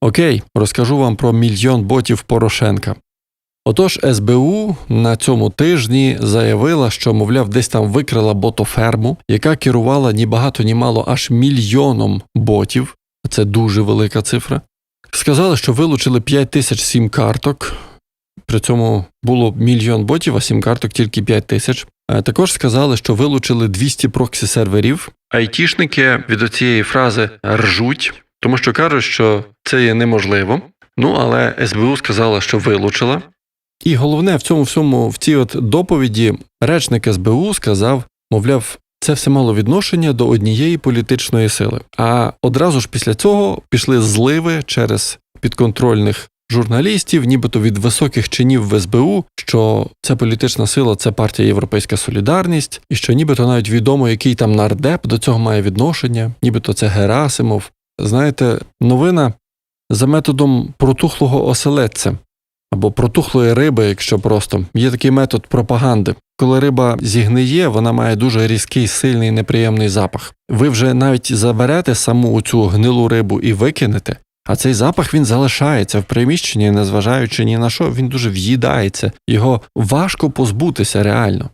Окей, розкажу вам про мільйон ботів Порошенка. Отож, СБУ на цьому тижні заявила, що, мовляв, десь там викрила ботоферму, яка керувала ні багато, ні мало аж мільйоном ботів. Це дуже велика цифра. Сказали, що вилучили 5 тисяч сім-карток. При цьому було мільйон ботів, а сім-карток тільки 5 тисяч. Е, Також сказали, що вилучили 200 проксі серверів. Айтішники від цієї фрази ржуть, тому що кажуть, що це є неможливо. Ну але СБУ сказала, що вилучила. І головне в цьому всьому, в цій от доповіді, речник СБУ сказав, мовляв, це все мало відношення до однієї політичної сили. А одразу ж після цього пішли зливи через підконтрольних журналістів, нібито від високих чинів в СБУ, що ця політична сила це партія Європейська Солідарність, і що нібито навіть відомо, який там нардеп до цього має відношення, нібито це Герасимов. Знаєте, новина за методом протухлого оселедця або протухлої риби, якщо просто є такий метод пропаганди. Коли риба зігниє, вона має дуже різкий, сильний, неприємний запах. Ви вже навіть заберете саму цю гнилу рибу і викинете, а цей запах він залишається в приміщенні, незважаючи ні на що, він дуже в'їдається, його важко позбутися реально.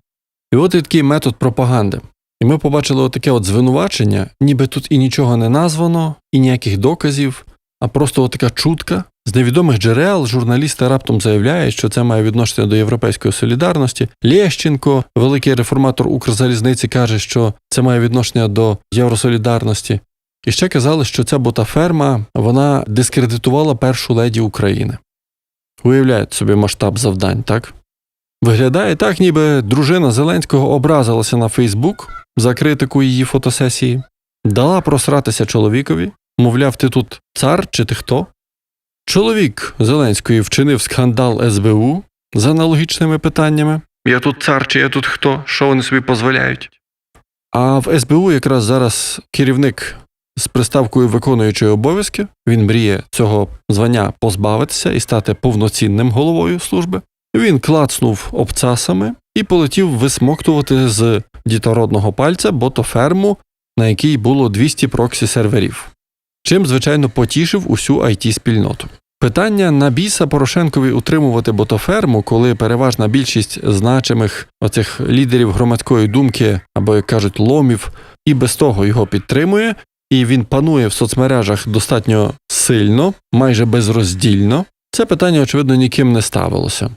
І от і такий метод пропаганди. І ми побачили отаке от звинувачення, ніби тут і нічого не названо, і ніяких доказів, а просто така чутка. З невідомих джерел журналісти раптом заявляють, що це має відношення до європейської солідарності. Лєщенко, великий реформатор Укрзалізниці, каже, що це має відношення до євросолідарності. І ще казали, що ця ботаферма вона дискредитувала першу леді України. Уявляєте собі масштаб завдань, так? Виглядає так, ніби дружина Зеленського образилася на Фейсбук за критику її фотосесії, дала просратися чоловікові, мовляв, ти тут цар чи ти хто? Чоловік Зеленської вчинив скандал СБУ з аналогічними питаннями. Я тут цар чи я тут хто? Що вони собі дозволяють? А в СБУ якраз зараз керівник з приставкою виконуючої обов'язки. Він мріє цього звання позбавитися і стати повноцінним головою служби. Він клацнув обцасами і полетів висмоктувати з дітородного пальця ботоферму, на якій було 200 проксі серверів. Чим, звичайно, потішив усю it спільноту. Питання на біса Порошенкові утримувати ботоферму, коли переважна більшість значимих оцих лідерів громадської думки, або як кажуть, ломів, і без того його підтримує, і він панує в соцмережах достатньо сильно, майже безроздільно. Це питання, очевидно, ніким не ставилося.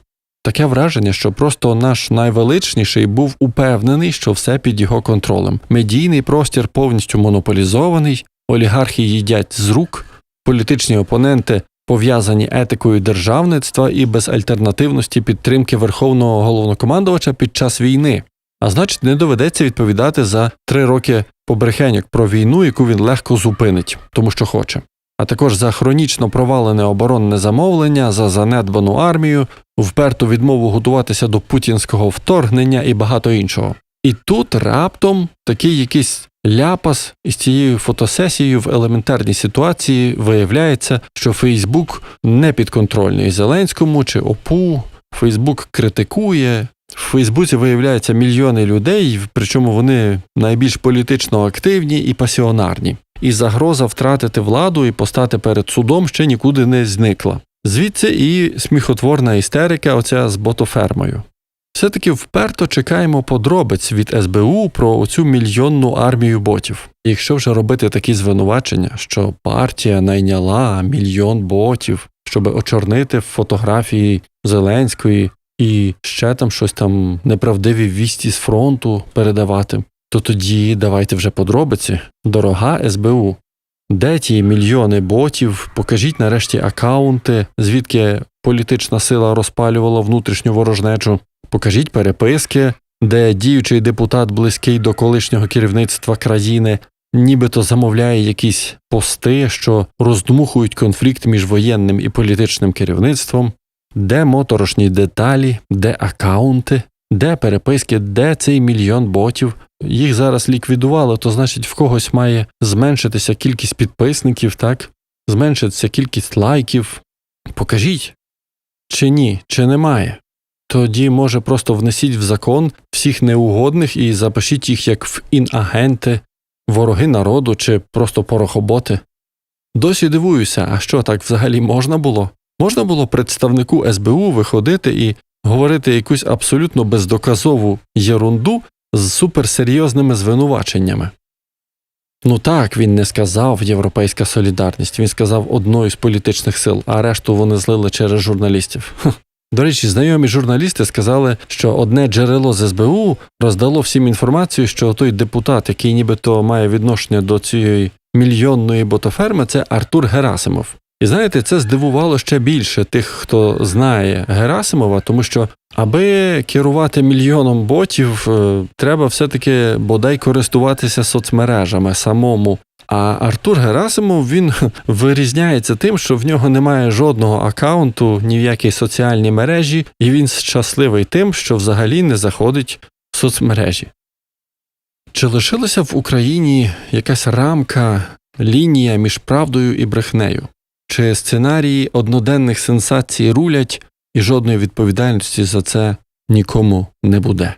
Таке враження, що просто наш найвеличніший був упевнений, що все під його контролем. Медійний простір повністю монополізований, олігархи їдять з рук, політичні опоненти пов'язані етикою державництва і безальтернативності підтримки верховного головнокомандувача під час війни. А значить, не доведеться відповідати за три роки побрехеньок про війну, яку він легко зупинить, тому що хоче. А також за хронічно провалене оборонне замовлення, за занедбану армію, вперту відмову готуватися до путінського вторгнення і багато іншого. І тут раптом такий якийсь ляпас із цією фотосесією в елементарній ситуації виявляється, що Фейсбук не підконтрольний Зеленському чи ОПУ. Фейсбук критикує. В Фейсбуці виявляється мільйони людей, причому вони найбільш політично активні і пасіонарні. І загроза втратити владу і постати перед судом ще нікуди не зникла. Звідси і сміхотворна істерика, оця з ботофермою. Все-таки вперто чекаємо подробиць від СБУ про оцю мільйонну армію ботів. Якщо вже робити такі звинувачення, що партія найняла мільйон ботів, щоб очорнити фотографії Зеленської і ще там щось там неправдиві вісті з фронту передавати, то тоді давайте вже подробиці. Дорога СБУ. Де ті мільйони ботів? Покажіть нарешті акаунти, звідки політична сила розпалювала внутрішню ворожнечу. Покажіть переписки, де діючий депутат близький до колишнього керівництва країни нібито замовляє якісь пости, що роздмухують конфлікт між воєнним і політичним керівництвом, де моторошні деталі, де акаунти, де переписки, де цей мільйон ботів. Їх зараз ліквідували, то значить в когось має зменшитися кількість підписників, так? Зменшитися кількість лайків. Покажіть, чи ні, чи немає. Тоді, може, просто внесіть в закон всіх неугодних і запишіть їх як в інагенти, вороги народу чи просто порохоботи. Досі дивуюся, а що так взагалі можна було? Можна було представнику СБУ виходити і говорити якусь абсолютно бездоказову єрунду з суперсерйозними звинуваченнями. Ну так, він не сказав Європейська солідарність, він сказав одної з політичних сил, а решту вони злили через журналістів. До речі, знайомі журналісти сказали, що одне джерело з СБУ роздало всім інформацію, що той депутат, який нібито має відношення до цієї мільйонної ботоферми, це Артур Герасимов. І знаєте, це здивувало ще більше тих, хто знає Герасимова, тому що аби керувати мільйоном ботів, е, треба все-таки бодай користуватися соцмережами самому. А Артур Герасимов він вирізняється тим, що в нього немає жодного акаунту ні в якій соціальній мережі, і він щасливий тим, що взагалі не заходить в соцмережі. Чи лишилася в Україні якась рамка, лінія між правдою і брехнею? Чи сценарії одноденних сенсацій рулять, і жодної відповідальності за це нікому не буде?